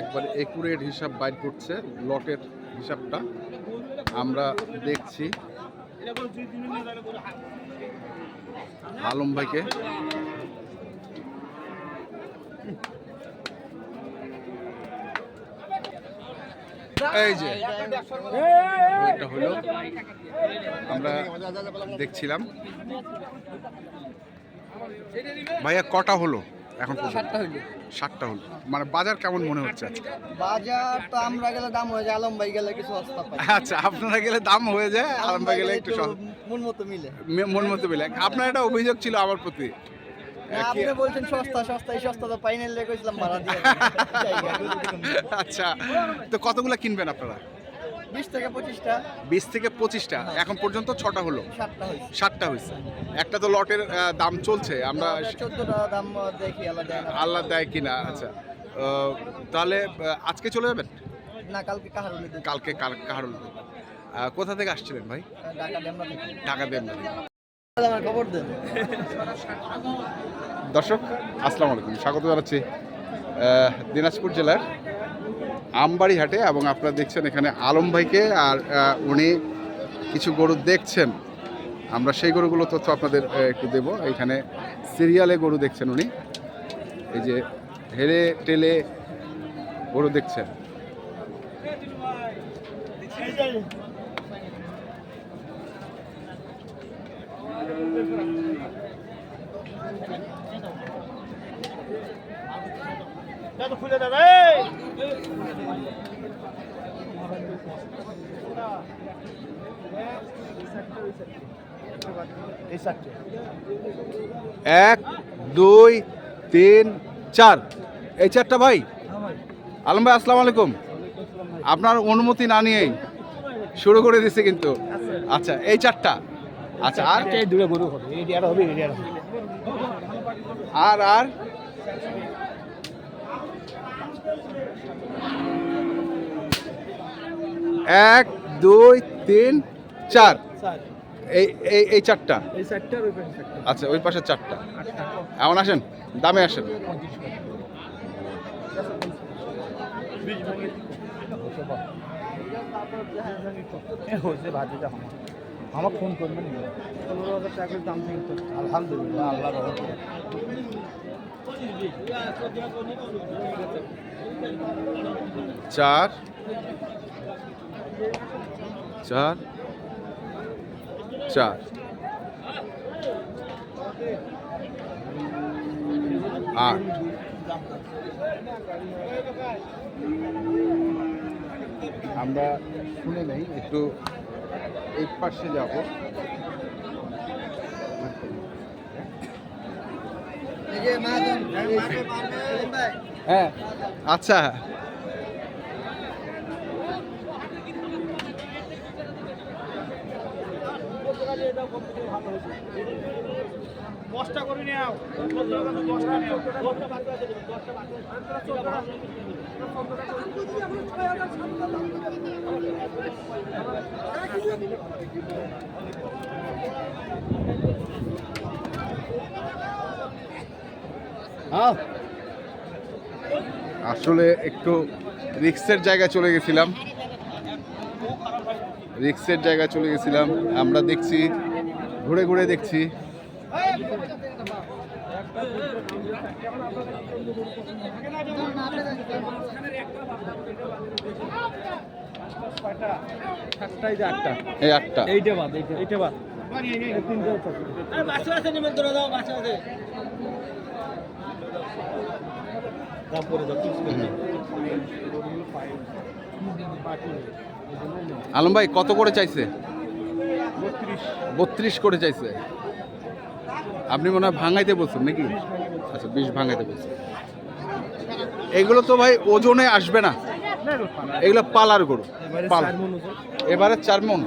একবার একুরেট হিসাব বাইর করছে, লটের হিসাবটা আমরা দেখছি। আলম ভাইকে। এই যে, এটা হলো, আমরা দেখছিলাম। ভাইয়া কটা হলো? এখন? সাতটা হইল। হলো মানে বাজার কেমন মনে হচ্ছে বাজার তো আমরা গেলে দাম হয়ে যায় আলম ভাই গেলে কিছু সস্তা পাই। আচ্ছা আপনারা গেলে দাম হয়ে যায় আলম ভাই গেলে একটু সস্তা। মন মতো মিলে। মন মতো মিলে। আপনার একটা অভিযোগ ছিল আমার প্রতি। না, আপনি বলছেন সস্তা সস্তা এই সস্তা তো পাই না লেগে কইছিলাম ভাড়া দিয়ে। আচ্ছা তো কতগুলো কিনবেন আপনারা? বিশ থেকে পঁচিশটা। বিশ থেকে পঁচিশটা। এখন পর্যন্ত ছটা হলো। সাতটা হয়েছে। একটা তো লটের দাম চলছে। আমরা চোদ্দটা দাম দেখি। আল্লাহ দেয় কিনা আচ্ছা। তাহলে আজকে চলে যাবেন? না কালকে কাহার হলে দিই কালকে কাল কাহারুল কোথা থেকে আসছিলেন ভাই? ঢাকা ডেমরা থেকে। খবর দেন। দর্শক আসসালামু আলাইকুম। স্বাগত জানাচ্ছি দিনাজপুর জেলার আমবাড়ি হাটে এবং আপনারা দেখছেন এখানে আলম ভাইকে আর উনি কিছু গরু দেখছেন। আমরা সেই গরুগুলো তথ্য আপনাদের একটু দেব। এখানে সিরিয়ালে গরু দেখছেন উনি। এই যে হেলে টেলে গরু দেখছেন। চারটে এক দুই তিন চার। এই চারটা ভাই? আলম ভাই আসসালামু আলাইকুম। আপনার অনুমতি না নিয়েই শুরু করে দিছে কিন্তু। আচ্ছা এই চারটা। আচ্ছা আর? গরু হবে। আর আর? এক দুই তিন চার। এই এই এই চারটা? এই চারটা আর ওই পাশে চারটা। আচ্ছা ওই পাশে চারটা। এমন আসেন? দামে আসেন। আমার। ফোন করবেন আলহামদুলিল্লাহ আল্লাহ রহমতে। চার। চার। চার। আট। আমরা শুনে নেই একটু এই পাশে যাব এই যে মাহাজন ভাই হ্যাঁ। আচ্ছা। দশটা করে নেও আসলে একটু রিক্সের জায়গায় চলে গেছিলাম। রিক্সের জায়গায় চলে গেছিলাম। আমরা দেখছি ঘুরে ঘুরে দেখছি। সাতটাই যে আটটা। এই আটটা। এইটা বাদ এইটা এইটা বাদ। বাচ্চা আছে নিমন্ত্রণ দাও বাচ্চা আছে দাম আলম ভাই কত করে চাইছে? বত্রিশ। করে চাইছে। আপনি মনে হয় ভাঙাইতে বলছেন নাকি? আচ্ছা বিষ ভাঙাইতে বলছেন। এগুলো তো ভাই ওজনে আসবে না। এগুলো পালার গরু। পাল। এবারে চার মন।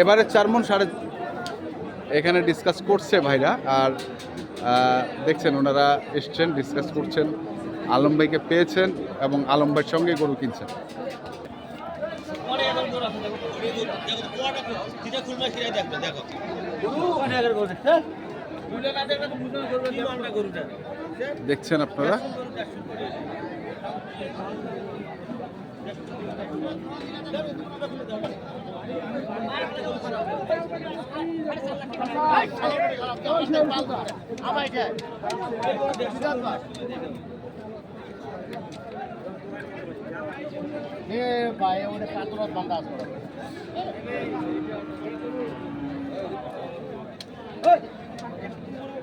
এবারে চার মন সাড়ে এখানে ডিসকাস করছে ভাইরা। আর দেখছেন, ওনারা এসছেন ডিসকাস করছেন, আলম ভাইকে পেয়েছেন এবং আলম ভাইয়ের সঙ্গে গরু কিনছেন। দেখছেন আপনারা? ভাই ওটা কাতরত বান্ধা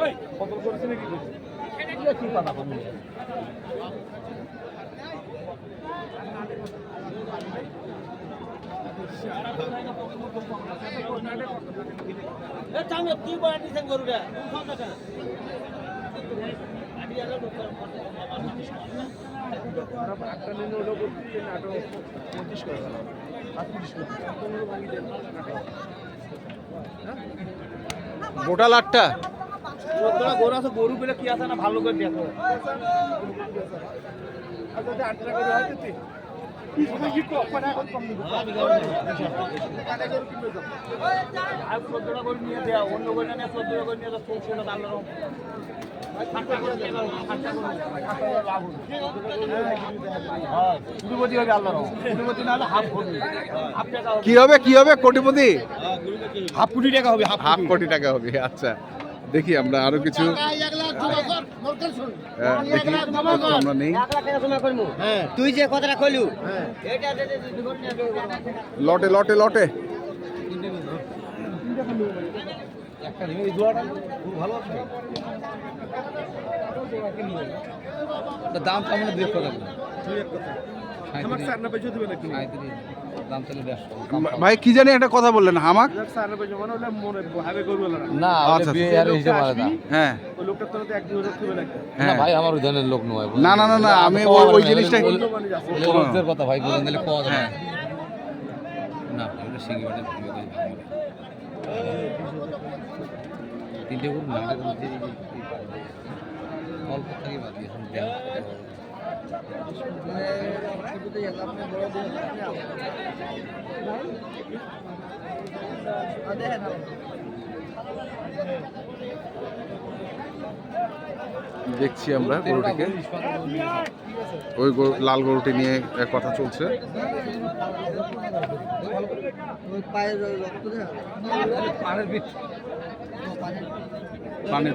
আছে এখনও এই কাস্টমারের হাটে আসেনি আশা করা যায় এই বাচ্চা কাস্টমার আসেনি এ চামে তুই বড় দিছেন গরুটা বোটাল আটটা গরু আছে গরু পেলে কি আছে না ভালো করে দেখো। চোদ্দটা করে নিয়ে দেয়া অন্য করে নিয়ে চোদ্দটা করে নিয়ে যাচ্ছে ভালো রকম। হ্যাঁ। কি হবে কি হবে কোটিপতি? হাফ কোটি টাকা হবে হাফ হাফ কোটি টাকা হবে আচ্ছা। দেখি আমরা আরও কিছু। আহ, দেখি আমরা নেই। হ্যাঁ তুই যে কথাটা কইলু হ্যাঁ। লটে লটে লটে। একটা নিয়ে এই জোড়াটা খুব ভালো আছে দাম কেমন আমার চার না পয়সা দিবে নাকি দাম ভাই কি জানি একটা কথা বললেন হামাক? না আচ্ছা, হ্যাঁ। হ্যাঁ। ভাই আমার ওই ধরনের লোক নয় না, না, না, না, আমি ওই- কথা ভাই বলেন দিলে যাবে। না। করে ভাঙবে। তিনটে অল্প থাকি বাদ দেখছি আমরা গরুটিকে। ওই গরু লাল গরুটি নিয়ে কথা চলছে। পানের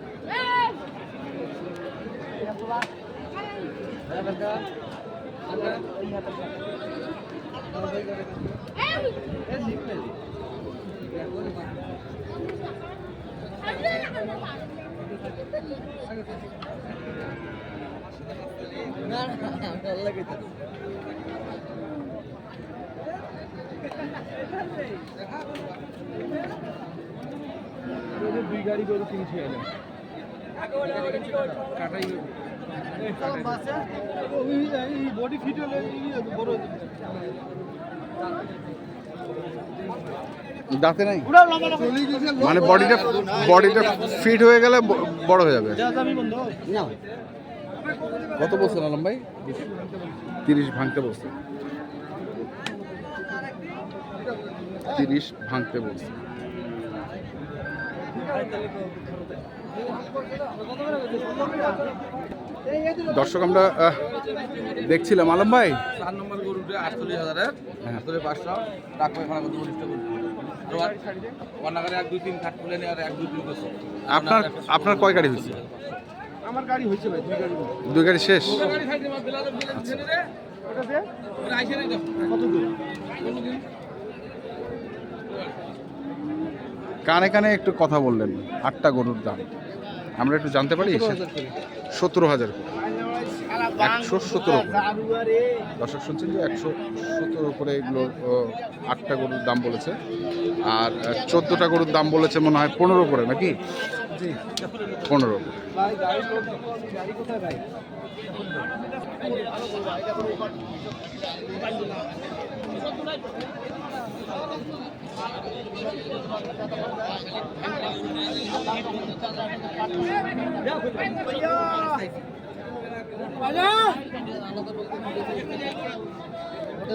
না কত বললেন এটা দুই গাড়ি গরু কিনছি এনে কাটাই বডি ফিট হলে বড় দাঁতে নাই মানে বডিটা বডিটা ফিট হয়ে গেলে বড় হয়ে যাবে। কত বলছেন আলম ভাই? তিরিশ ভাঙতে বলছে তিরিশ ভাঙতে বলছে দর্শক আমরা দেখছিলাম। আলম ভাই? চার নম্বর গরুটা আটচল্লিশ হাজারের হ্যাঁ। আটচল্লিশ পাঁচশো। টাকা ভাড়া করতে বলিস অনাগারে এক দুই তিন খাট খুলে নিয়ে আর এক দুই তিন করছে আপনার আপনার কয় গাড়ি হয়েছে? আমার গাড়ি হয়েছে ভাই দুই গাড়ি। দুই গাড়ি শেষ? কত দূর কানে কানে একটু কথা বললেন আটটা গরুর দাম। আমরা একটু জানতে পারি সতেরো হাজার একশো সতেরো দর্শক শুনছেন যে একশো সতেরো করে এগুলো আটটা গরুর দাম বলেছে। আর চোদ্দোটা গরুর দাম বলেছে মনে হয় পনেরো করে নাকি? পনেরো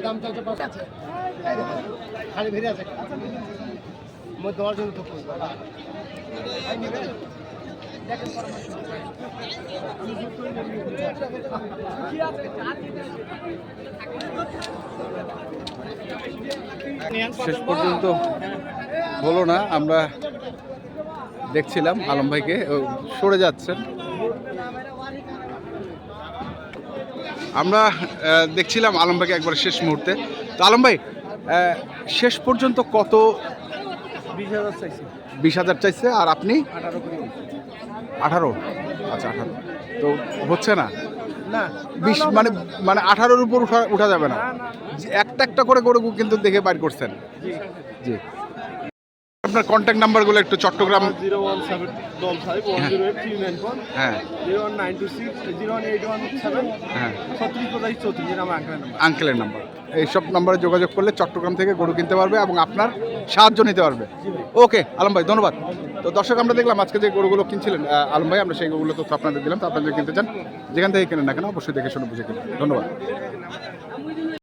দাম চলছে খালি ভেরে আছে। দশ জন তো শেষ পর্যন্ত হলো না আমরা দেখছিলাম আলম ভাইকে সরে যাচ্ছেন আমরা দেখছিলাম আলম ভাইকে একবার শেষ মুহূর্তে। তো আলম ভাই শেষ পর্যন্ত কত? বিশ হাজার চাইছি। বিশ হাজার চাইছে আর আপনি? আঠারো আঠারো? আচ্ছা আঠারো। তো হচ্ছে না? না। বিশ মানে মানে আঠারোর উপর উঠা উঠা যাবে না। একটা একটা করে গরু কিন্তু দেখে বাইর করছেন। জি। আপনার কন্ট্যাক্ট নাম্বারগুলো একটু চট্টগ্রাম হ্যাঁ। সেভেন। হ্যাঁ। আঙ্কেলের নাম্বার এইসব নাম্বারে যোগাযোগ করলে চট্টগ্রাম থেকে গরু কিনতে পারবে এবং আপনার সাহায্য নিতে পারবে। ওকে আলম ভাই ধন্যবাদ। তো দর্শক, আমরা দেখলাম আজকে যে গরুগুলো কিনছিলেন আলম ভাই, আমরা সেই গরুগুলো তথ্য আপনাদের দিলাম। তো আপনাদের কিনতে চান, যেখান থেকে কেনেন না কেন, অবশ্যই দেখে শুনে বুঝে কিনবেন ধন্যবাদ।